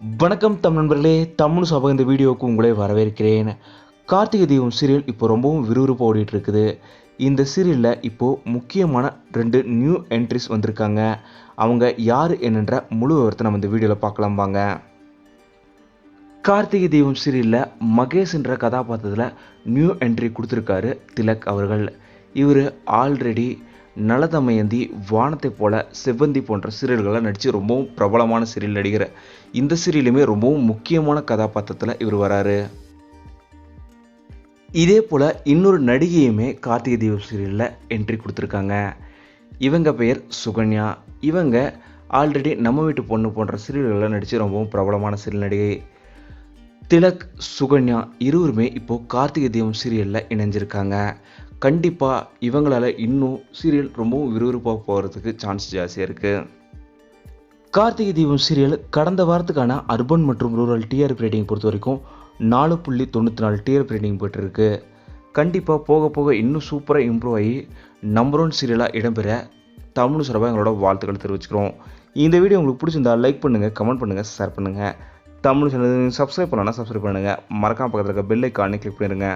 வணக்கம் தமிழ் நண்பர்களே தமிழ் சபை இந்த வீடியோவுக்கு உங்களை வரவேற்கிறேன். கார்த்திகை தீபம் சீரியல் இப்போ ரொம்பவும் விறுவிறுப்பாக ஓடிட்டு இருக்குது இந்த சீரியலில் இப்போது முக்கியமான ரெண்டு நியூ என்ட்ரிஸ் வந்திருக்காங்க. அவங்க யார் என்னன்ற முழு விவரத்தை நம்ம இந்த வீடியோவில் பார்க்கலாம் வாங்க. கார்த்திகை தீபம் சீரியலில் மகேஷ் என்ற கதாபாத்திரத்தில் நியூ என்ட்ரி கொடுத்துருக்காரு திலக் அவர்கள். இவர் ஆல்ரெடி நலதமயந்தி வானத்தை போல செவ்வந்தி போன்ற சீரியல்களாக நடித்து ரொம்பவும் பிரபலமான சீரியல் நடிகர். இந்த சீரியலுமே ரொம்பவும் முக்கியமான கதாபாத்திரத்தில் இவர் வராரு. இதே போல் இன்னொரு நடிகையுமே கார்த்திகை தீபம் சீரியலில் என்ட்ரி கொடுத்துருக்காங்க. இவங்க பெயர் சுகன்யா. இவங்க ஆல்ரெடி நம்ம வீட்டு பொண்ணு போன்ற சீரியல்களில் நடித்து ரொம்பவும் பிரபலமான சீரியல் நடிகை. திலக் சுகன்யா இருவருமே இப்போது கார்த்திகை தீபம் சீரியலில் இணைஞ்சிருக்காங்க. கண்டிப்பாக இவங்களால் இன்னும் சீரியல் ரொம்பவும் விறுவிறுப்பாக போகிறதுக்கு சான்ஸ் ஜாஸ்தியாக இருக்குது கார்த்திகை தீபம் சீரியல் கடந்த வாரத்துக்கான அர்பன் மற்றும் ரூரல் டிஆர்பி ரேட்டிங் பொறுத்த வரைக்கும் நாலு புள்ளி தொண்ணூற்றி நாலு டிஆர்பி ரேட்டிங் போயிட்டுருக்கு. கண்டிப்பாக போக போக இன்னும் சூப்பராக இம்ப்ரூவ் ஆகி நம்பர் ஒன் சீரியலாக இடம்பெற தமிழ் சார்பாக எங்களோட வாழ்த்துக்களை தெரிவிச்சுக்கிறோம். இந்த வீடியோ உங்களுக்கு பிடிச்சிருந்தா லைக் பண்ணுங்கள் கமெண்ட் பண்ணுங்கள் ஷேர் பண்ணுங்கள் தமிழ் சேனல் சப்ஸ்கிரைப் பண்ணலன்னா சப்ஸ்கிரைப் பண்ணுங்கள் மறக்காம பக்கத்தில் இருக்க பெல் ஐக்கானே கிளிக் பண்ணிடுங்க